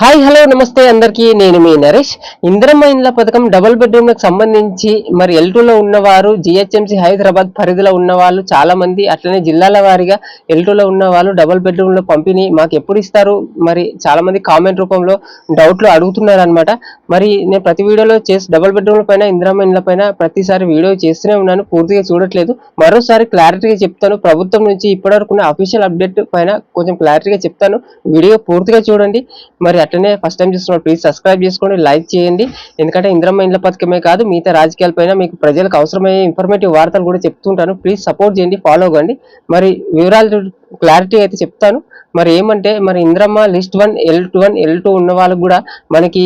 Hi hello నమస్తే అందరికీ. నేను మీ నరేష్. ఇందిరమ్మ ఇండ్ల పథకం డబుల్ బెడ్రూమ్లకు సంబంధించి మరి ఎల్లో ఉన్నవారు జిహెచ్ఎంసీ హైదరాబాద్ పరిధిలో ఉన్న వాళ్ళు చాలా మంది అట్లనే జిల్లాల వారీగా ఎల్లో ఉన్న వాళ్ళు డబుల్ బెడ్రూమ్లో పంపిణీ మాకు ఎప్పుడు ఇస్తారు? మరి చాలా మంది కామెంట్ రూపంలో డౌట్లు అడుగుతున్నారు అనమాట మరి నేను ప్రతి వీడియోలో చేసి డబుల్ బెడ్రూమ్ల పైన ఇందిరమ్మ ఇండ్ల పైన ప్రతిసారి వీడియో చేస్తూనే ఉన్నాను. పూర్తిగా చూడట్లేదు. మరోసారి క్లారిటీగా చెప్తాను. ప్రభుత్వం నుంచి ఇప్పటివరకు ఉన్న అఫీషియల్ అప్డేట్ పైన కొంచెం క్లారిటీగా చెప్తాను. వీడియో పూర్తిగా చూడండి. మరి అట్లనే ఫస్ట్ టైం చూస్తున్నారు. ప్లీజ్ సబ్స్క్రైబ్ చేసుకోండి లైక్ చేయండి. ఎందుకంటే ఇంద్రమ్మ ఇండ్ల పథకమే కాదు మిగతా రాజకీయాలపైన మీకు ప్రజలకు అవసరమయ్యే ఇన్ఫర్మేటివ్ వార్తలు కూడా చెప్తుంటాను. ప్లీజ్ సపోర్ట్ చేయండి ఫాలో అవ్వండి మరి వివరాలు క్లారిటీ అయితే చెప్తాను. మరి ఏమంటే మరి Indiramma list one L two one L two ఉన్న వాళ్ళకు కూడా మనకి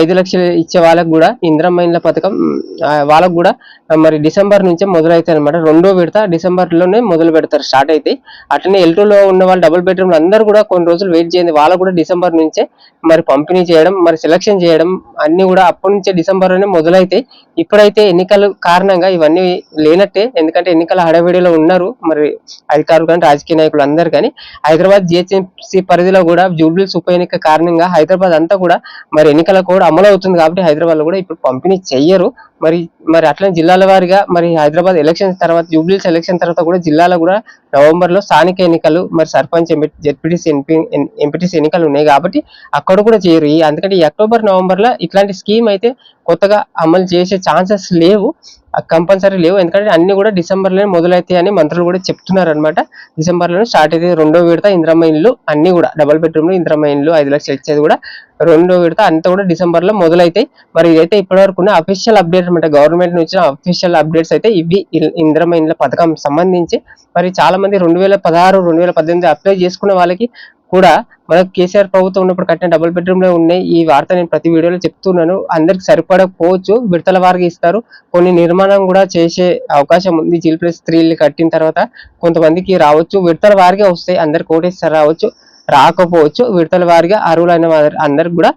ఐదు లక్షలు ఇచ్చే వాళ్ళకు కూడా ఇంద్రమ్మ ఇండ్ల పథకం వాళ్ళకు కూడా మరి డిసెంబర్ నుంచే మొదలవుతాయి అనమాట రెండో విడత డిసెంబర్లోనే మొదలు పెడతారు స్టార్ట్ అయితే అట్లనే ఎల్లో ఉన్న వాళ్ళు డబుల్ బెడ్రూమ్లు అందరూ కూడా కొన్ని రోజులు వెయిట్ చేయండి. వాళ్ళకు కూడా డిసెంబర్ నుంచే మరి పంపిణీ చేయడం మరి సెలక్షన్ చేయడం అన్ని కూడా అప్పటి నుంచే డిసెంబర్లోనే మొదలైతే ఇప్పుడైతే ఎన్నికల కారణంగా ఇవన్నీ లేనట్టే. ఎందుకంటే ఎన్నికల హడావిడిలో ఉన్నారు. మరి అధికారులు కానీ రాజకీయ నాయకులు అందరు కానీ హైదరాబాద్ జిహెచ్ఎంసీ పరిధిలో కూడా జూబ్లీస్ ఉప ఎన్నిక కారణంగా హైదరాబాద్ అంతా కూడా మరి ఎన్నికల కూడా అమలు అవుతుంది కాబట్టి హైదరాబాద్లో కూడా ఇప్పుడు పంపిణీ చెయ్యరు. మరి మరి అట్లనే జిల్లాల వారిగా మరి హైదరాబాద్ ఎలక్షన్ తర్వాత జూబ్లీస్ ఎలక్షన్ తర్వాత కూడా జిల్లాలో కూడా నవంబర్లో స్థానిక ఎన్నికలు మరి సర్పంచ్ జెడ్పీటీసీ ఎంపీ ఎంపీటీసీ ఎన్నికలు ఉన్నాయి కాబట్టి అక్కడ కూడా చేయరు. ఈ అందుకని అక్టోబర్ నవంబర్లో ఇట్లాంటి స్కీమ్ అయితే కొత్తగా అమలు చేసే ఛాన్సెస్ లేవు. కంపల్సరీ లేవు. ఎందుకంటే అన్ని కూడా డిసెంబర్లోనే మంత్రులు కూడా చెప్తున్నారు అనమాట డిసెంబర్లోనే స్టార్ట్ అయితే రెండో విడత ఇంద్రమ్మ ఇల్లు అన్ని కూడా డబల్ బెడ్రూమ్లు ఇంద్రమ్మ ఇల్లు ఐదు లక్షలు ఇచ్చేది కూడా రెండో విడత అంతా కూడా డిసెంబర్లో మొదలైతాయి. మరి ఇదైతే ఇప్పటివరకు ఉన్న అఫీషియల్ అప్డేట్ అనమాట గవర్నమెంట్ నుంచి అఫీషియల్ అప్డేట్స్ అయితే ఇవి ఇల్- ఇంద్రమ్మ ఇండ్ల పథకం సంబంధించి. మరి చాలా మంది రెండు వేల పదహారు రెండు వేల పద్దెనిమిది అప్లై చేసుకున్న వాళ్ళకి కూడా మనకు కేసీఆర్ ప్రభుత్వం ఉన్నప్పుడు కట్టిన డబుల్ బెడ్రూమ్లో ఉన్నాయి. ఈ వార్త నేను ప్రతి వీడియోలో చెప్తున్నాను. అందరికి సరిపడకపోవచ్చు. విడతల వారికి ఇస్తారు. కొన్ని నిర్మాణం కూడా చేసే అవకాశం ఉంది. జిల్ ప్లస్ త్రీ కట్టిన తర్వాత కొంతమందికి రావచ్చు. విడతల వారిగా వస్తాయి. అందరు కోటేశ్వర రావచ్చు. రాకపోవచ్చు. విడతల వారిగా అర్హులైన అందరికి కూడా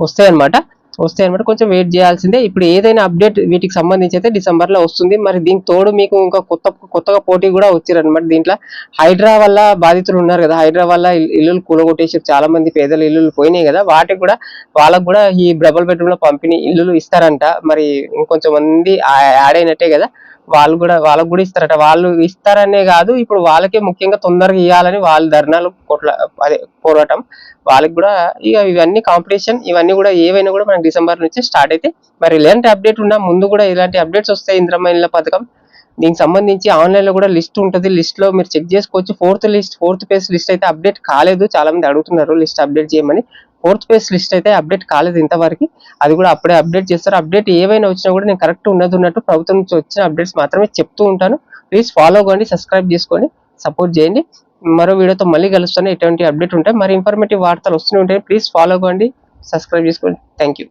వస్తాయి అనమాట వస్తాయి అనమాట కొంచెం వెయిట్ చేయాల్సిందే. ఇప్పుడు ఏదైనా అప్డేట్ వీటికి సంబంధించి అయితే డిసెంబర్లో వస్తుంది. మరి దీనికి తోడు మీకు ఇంకా కొత్త కొత్తగా పోటీ కూడా వచ్చారనమాట దీంట్లో. హైడ్రా వల్ల బాధితులు ఉన్నారు కదా. హైడ్రా వల్ల ఇల్లులు కూలగొట్టేసి చాలా మంది పేదల ఇల్లులు పోయినాయి కదా. వాటికి కూడా వాళ్ళకు కూడా ఈ డబుల్ బెడ్రూమ్లో పంపిణీ ఇల్లులు ఇస్తారంట. మరి ఇంకొంచెం మంది యాడ్ అయినట్టే కదా. వాళ్ళు కూడా వాళ్ళకు కూడా ఇస్తారట. వాళ్ళు ఇస్తారనే కాదు ఇప్పుడు వాళ్ళకే ముఖ్యంగా తొందరగా ఇవ్వాలని వాళ్ళ ధర్నాలు కొట్ల అదే పోరాటం. వాళ్ళకి కూడా ఇక ఇవన్నీ కాంపిటీషన్ ఇవన్నీ కూడా ఏవైనా కూడా మనకి డిసెంబర్ నుంచి స్టార్ట్ అయితే మరి ఇలాంటి అప్డేట్ ఉన్నా ముందు కూడా ఇలాంటి అప్డేట్స్ వస్తాయి ఇంద్రమ్మ పథకం. దీనికి సంబంధించి ఆన్లైన్లో కూడా లిస్ట్ ఉంటుంది. లిస్ట్లో మీరు చెక్ చేసుకోవచ్చు. Fourth list fourth page list అయితే అప్డేట్ కాలేదు. చాలా మంది అడుగుతున్నారు లిస్ట్ అప్డేట్ చేయమని. ఫోర్త్ పేజ్ లిస్ట్ అయితే అప్డేట్ కాలేదు ఇంతవరకు. అది కూడా అప్పుడే అప్డేట్ చేస్తారు. అప్డేట్ ఏవైనా వచ్చినా కూడా నేను కరెక్ట్ ఉన్నది ఉన్నట్టు ప్రభుత్వం నుంచి వచ్చిన అప్డేట్స్ మాత్రమే చెప్తూ ఉంటాను. ప్లీజ్ ఫాలో అవ్వండి సబ్స్క్రైబ్ చేసుకోండి సపోర్ట్ చేయండి. మరో వీడియోతో మళ్ళీ కలుస్తాను. ఎటువంటి అప్డేట్ ఉంటాయి మరి ఇన్ఫర్మేటివ్ వార్తలు వస్తూనే ఉంటాయి. ప్లీజ్ ఫాలో అవ్వండి సబ్స్క్రైబ్ చేసుకోండి. Thank you.